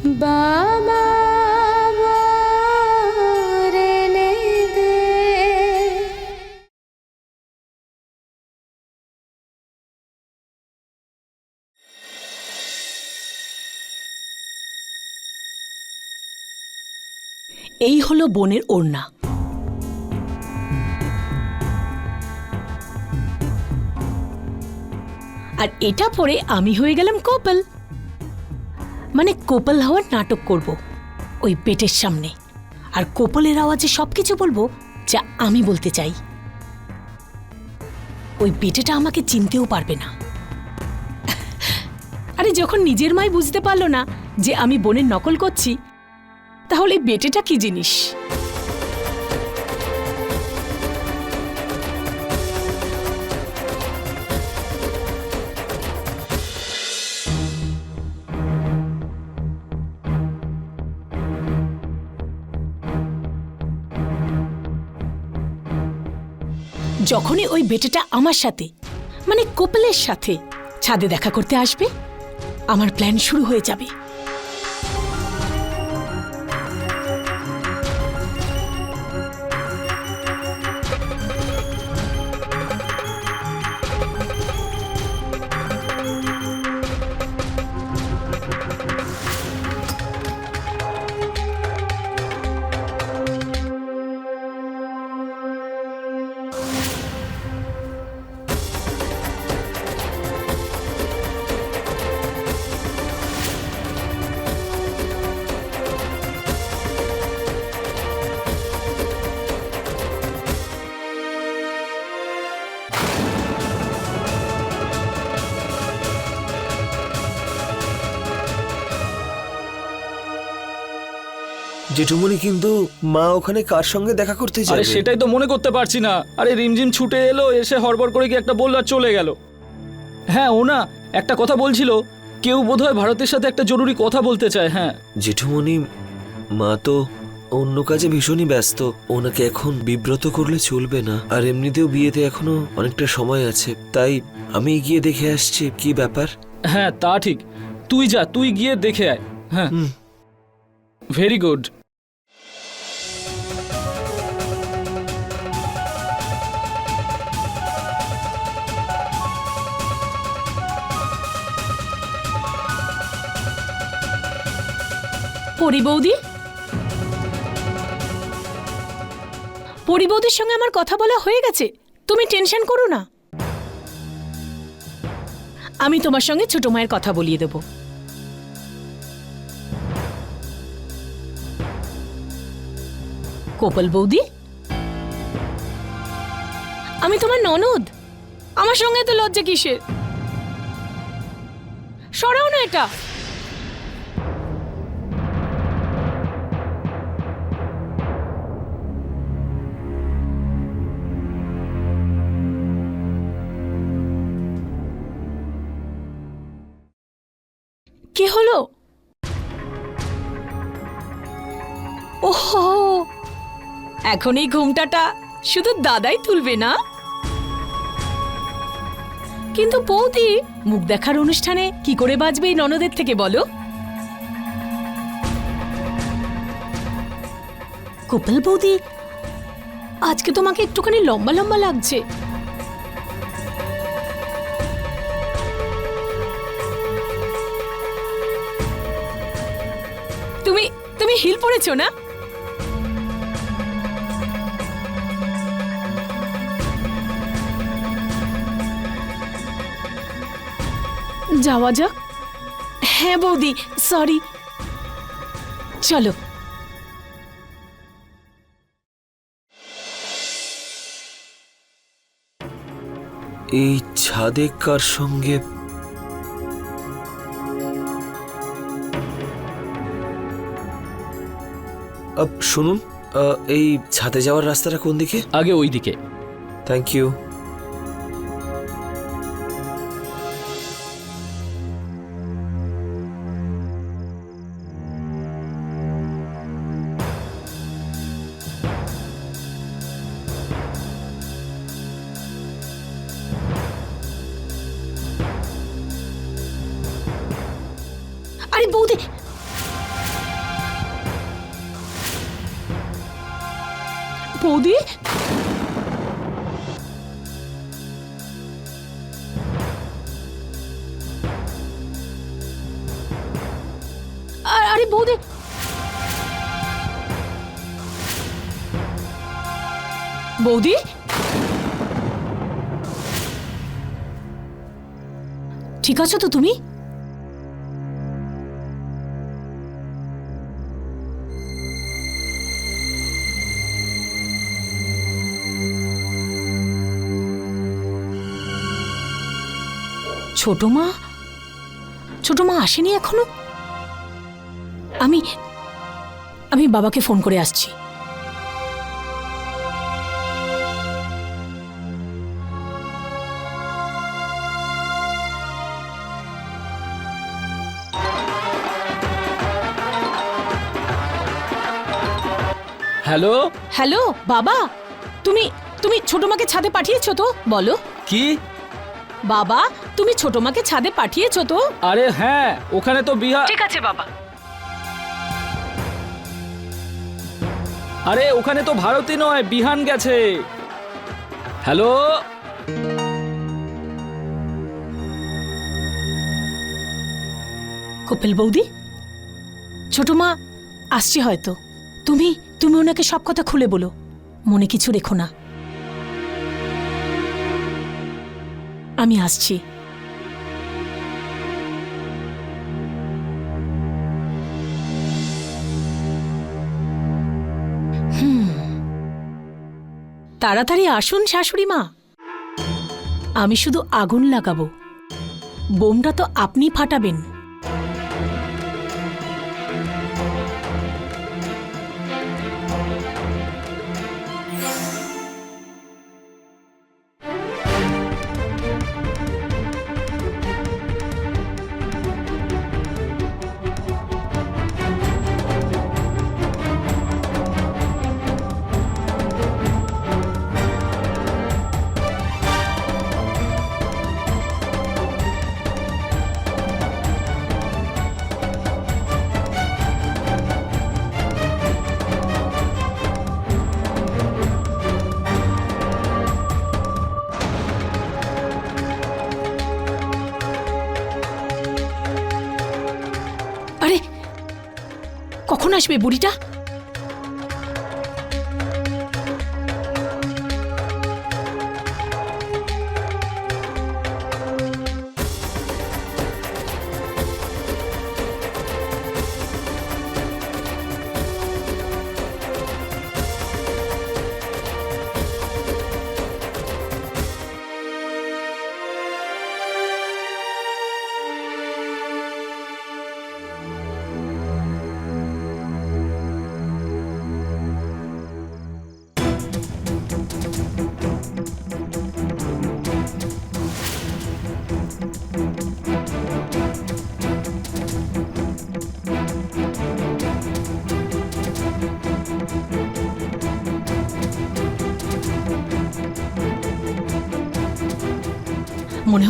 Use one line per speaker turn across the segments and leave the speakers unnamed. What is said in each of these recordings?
এই হলো বনের ওড়না। আর এটা পরে আমি হয়ে গেলাম কোপল। মানে কোপল হওয়ার নাটক করব, ওই পেটের সামনে। আর কোপলের আওয়াজে সব কিছু বলব যা আমি বলতে চাই। ওই পেটেটা আমাকে চিনতেও পারবে না। আরে যখন নিজের মাই বুঝতে পারল না যে আমি বোনের নকল করছি, তাহলে বেটেটা কি জিনিস? যখনই ওই বেটেটা আমার সাথে মানে কোপলের সাথে, ছাদে দেখা করতে আসবে, আমার প্ল্যান শুরু হয়ে যাবে।
জেঠুমনি কিন্তু মা ওখানে কার সঙ্গে দেখা করতে
আরে
যাবে?
সেটাই তো মনে করতে পারছি না। আরে রিমঝিম ছুটে এলো এসে হড়বড় করে কি একটা বলল আর চলে গেল। হ্যাঁ ও না একটা কথা বলছিল কেউ বোধহয় ভারতের সাথে একটা জরুরি কথা বলতে চায় হ্যাঁ।
জেঠুমনি মা তো অন্য কাজে ভীষণই ব্যস্ত ওনাকে এখন বিব্রত করলে চলবে না। আর এমনিতেও বিয়েতে এখনও অনেকটা সময় আছে তাই আমি গিয়ে দেখে আসছি কি ব্যাপার?
হ্যাঁ তা ঠিক। তুই যা তুই গিয়ে দেখে আয় হ্যাঁ। ভেরি গুড
পরি বৌদি? পরি বৌদির সঙ্গে আমার কথা বলা হয়ে গেছে। তুমি টেনশন করো না। আমি তোমার সঙ্গে ছোট মায়ের কথা বলিয়ে দেব। কোপল বৌদি? আমি তোমার ননদ। আমার সঙ্গে তো লজ্জা কিসের? সরাও না এটা। ওহো! এখন এই ঘুমটাটা শুধু দাদাই তুলবে না? কিন্তু বৌদি, মুখ দেখার অনুষ্ঠানে কি করে বাজবে এই ননদের থেকে বলো? কোপাল বৌদি, আজকে তোমাকে একটুখানি লম্বা লম্বা লাগছে। তুমি তুমি হিল পড়েছো না? যাওয়া যাক। হ্যাঁ বৌদি সরি চলো।
এই ছাদে কার সঙ্গে? আপ, শুনুন আহ, এই ছাদে যাওয়ার রাস্তাটা কোন দিকে?
আগে ওই দিকে।
থ্যাংক ইউ
বৌদি বৌদি আরে বৌদি ঠিক আছো তো তুমি? ছোট মা? ছোট মা আসেনি এখনও? আমি আমি বাবাকে ফোন করে আসছি।
হ্যালো?
হ্যালো বাবা! তুমি তুমি ছোট মাকে ছাদে পাঠিয়েছো তো? বলো।
কি?
বাবা তুমি ছোট মাকে ছাদে পাঠিয়েছো তো?
আরে হ্যাঁ ওখানে তো বিহার
ঠিক আছে বাবা।
আরে ওখানে তো ভারতী নয় বিহান গেছে। হ্যালো?
কপিল বৌদি? ছোট মা আসছে হয়তো। তুমি তুমি ওনাকে সব কথা খুলে বলো। মনে কিছু রেখো না। আমি আসছি। তাড়াতাড়ি আসুন শাশুড়ি মা। আমি শুধু আগুন লাগাবো। বোমটা তো আপনি ফাটাবেন। কখন আসবে বুড়িটা?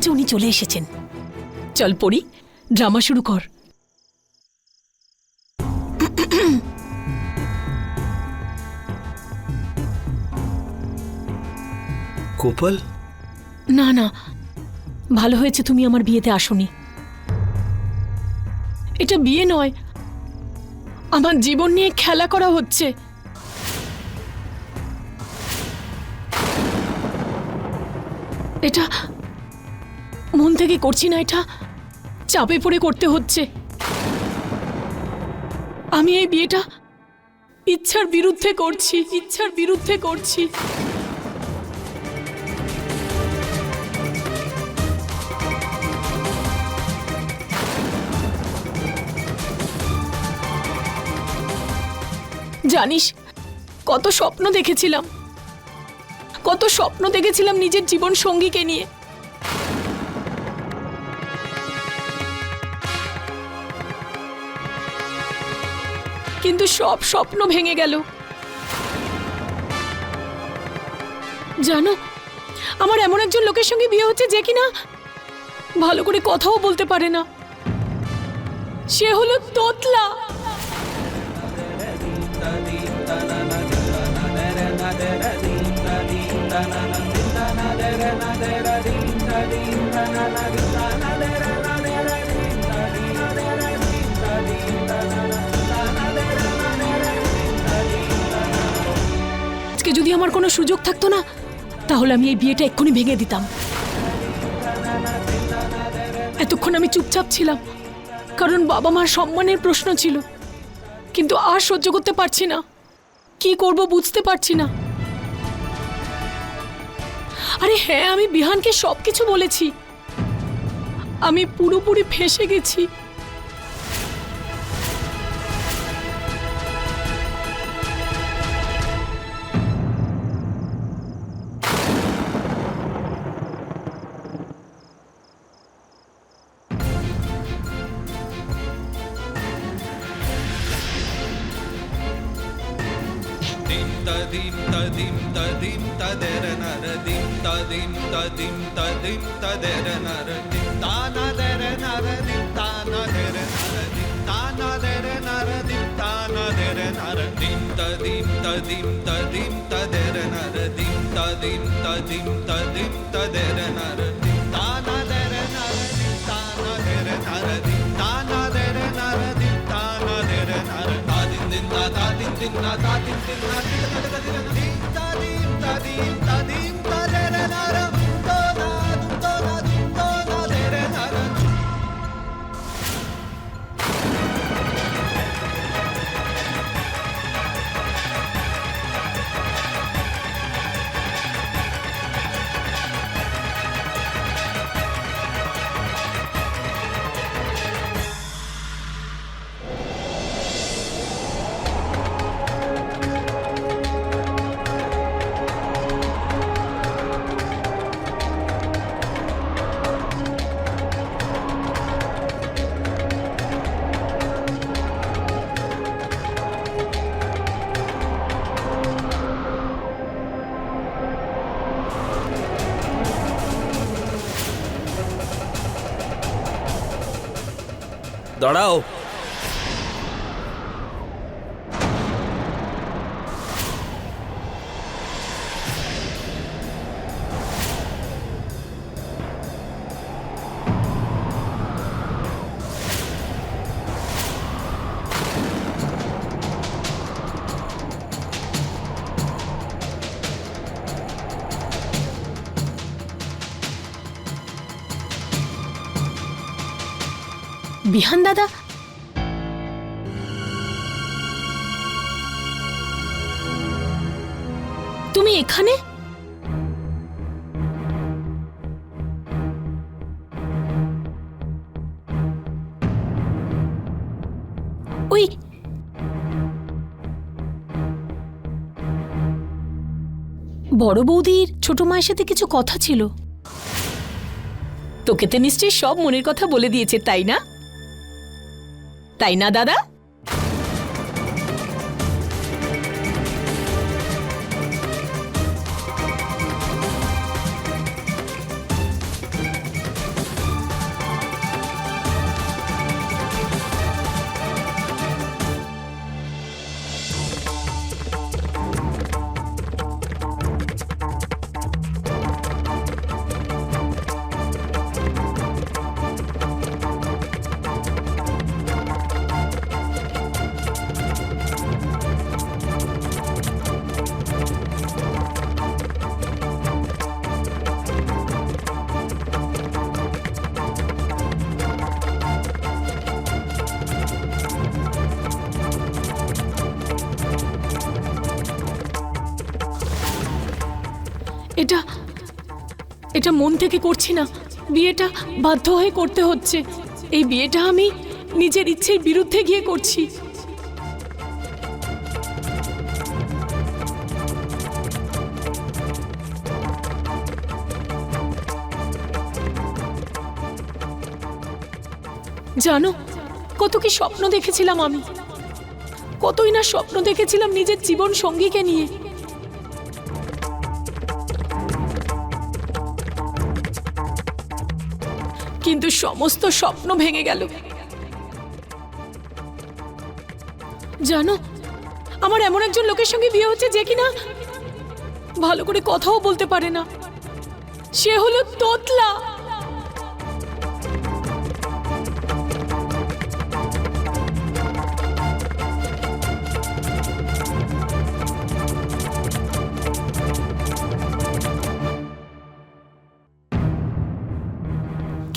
হচ্ছে উনি চলে এসেছেন। চল পড়ি ড্রামা শুরু কর। না না ভালো হয়েছে তুমি আমার বিয়েতে আসোনি। এটা বিয়ে নয় আমার জীবন নিয়ে খেলা করা হচ্ছে। এটা থেকে করছি না এটা? চাপে পড়ে করতে হচ্ছে। আমি এই বিয়েটা ইচ্ছার বিরুদ্ধে করছি, ইচ্ছার বিরুদ্ধে করছি। জানিস, কত স্বপ্ন দেখেছিলাম। কত স্বপ্ন দেখেছিলাম নিজের জীবন সঙ্গীকে নিয়ে। কিন্তু সব স্বপ্ন ভেঙে গেল। জানো, আমার এমন একজন লোকের সঙ্গে বিয়ে হচ্ছে যে কিনা ভালো করে কথাও বলতে পারে না। সে হলো তোতলা। আজকে যদি আমার কোনো সুযোগ থাকতো না, তাহলে আমি এই বিয়েটা এক্ষুনি ভেঙে দিতাম। এতক্ষণ আমি চুপচাপ ছিলাম, কারণ বাবা মার সম্মানের প্রশ্ন ছিল। কিন্তু আর সহ্য করতে পারছি না। কি করব বুঝতে পারছি না। আরে হ্যাঁ আমি বিহানকে সব কিছু বলেছি। আমি পুরোপুরি ফেসে গেছি।
ததி ததர நரதி தானதர நரதி தானதர நரதி தானதர நரதி தானதர நரதி ததி ததி ததி ததர நரதி ததி ததி ததி ததர நரதி தானதர நரதி தானதர நரதி தானதர நரதி தானதர நரதி தாதின் தின்னா தாதின் தின்னா தாதின் தின்னா தின்னா தின்னா தின்னா தின்னா தின்னா தின்னா தின்னா
দাঁড়াও।
বিহান দাদা? তুমি এখানে? ওই বড় বৌদির ছোট মায়ের সাথে কিছু কথা ছিল। তোকে তো নিশ্চয়ই সব মনের কথা বলে দিয়েছে, তাই না? তাই না দাদা? এটা মন থেকে করছি না। বিয়েটা বাধ্য হয়ে করতে হচ্ছে। এই বিয়েটা আমি নিজের ইচ্ছের বিরুদ্ধে গিয়ে করছি। জানো, কত কি স্বপ্ন দেখেছিলাম আমি। কতই না স্বপ্ন দেখেছিলাম নিজের জীবন সঙ্গীকে নিয়ে। কিন্তু সমস্ত স্বপ্ন ভেঙে গেল। জানো, আমার এমন একজন লোকের সঙ্গে বিয়ে হচ্ছে যে কিনা ভালো করে কথাও বলতে পারে না। সে হলো তোতলা।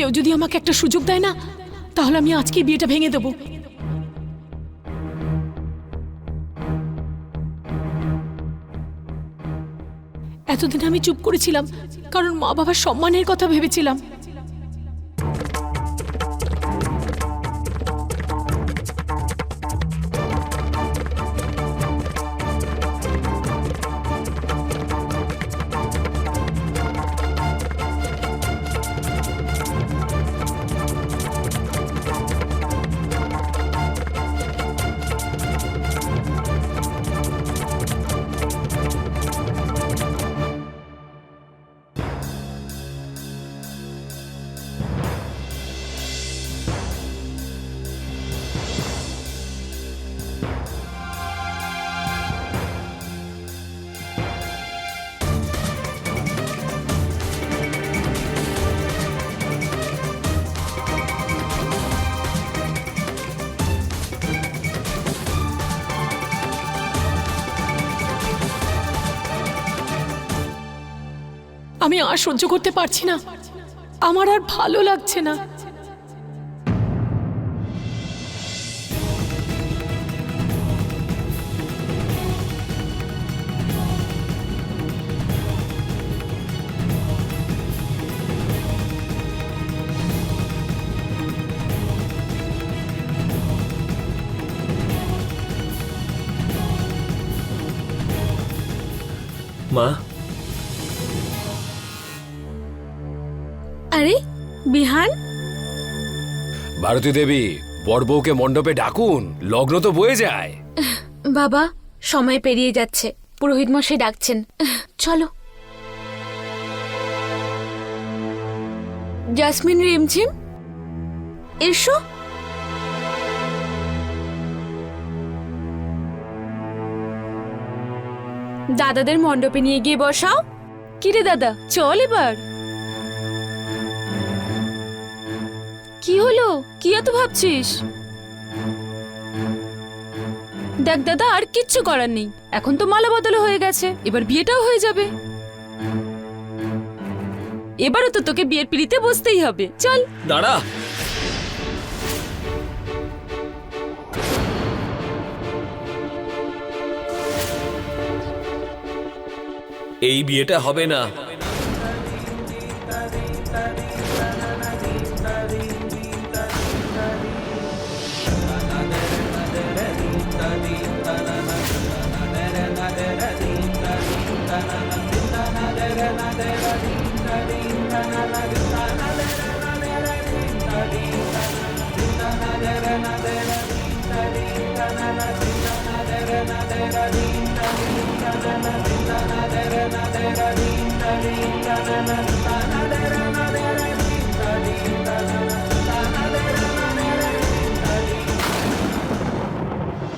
কেউ যদি আমাকে একটা সুযোগ দেয় না, তাহলে আমি আজকে বিয়েটা ভেঙে দেবো। এতদিন আমি চুপ করেছিলাম, কারণ মা বাবার সম্মানের কথা ভেবেছিলাম। আমি আর সহ্য করতে পারছি না। আমার আর ভালো লাগছে না।
মা
আরে বিহান?
ভারতী দেবী বড় বউকে মণ্ডপে ডাকুন লগ্ন তো বয়ে যায়।
বাবা সময় পেরিয়ে যাচ্ছে পুরোহিত মশাই ডাকছেন। চলো। জাসমিন রিমঝিম এসো। দাদাদের মণ্ডপে নিয়ে গিয়ে বসাও। কিরে দাদা চল এবার। কি হলো? কি এত ভাবছিস? দেখ দাদা, আর কিচ্ছু করার নেই। এখন তো মালা বদল হয়ে গেছে, এবার বিয়েটাও হয়ে যাবে। এবারও তো তোকে বিয়ের পিড়িতে বসতেই হবে। চল।
দাঁড়া। এই বিয়েটা হবে না।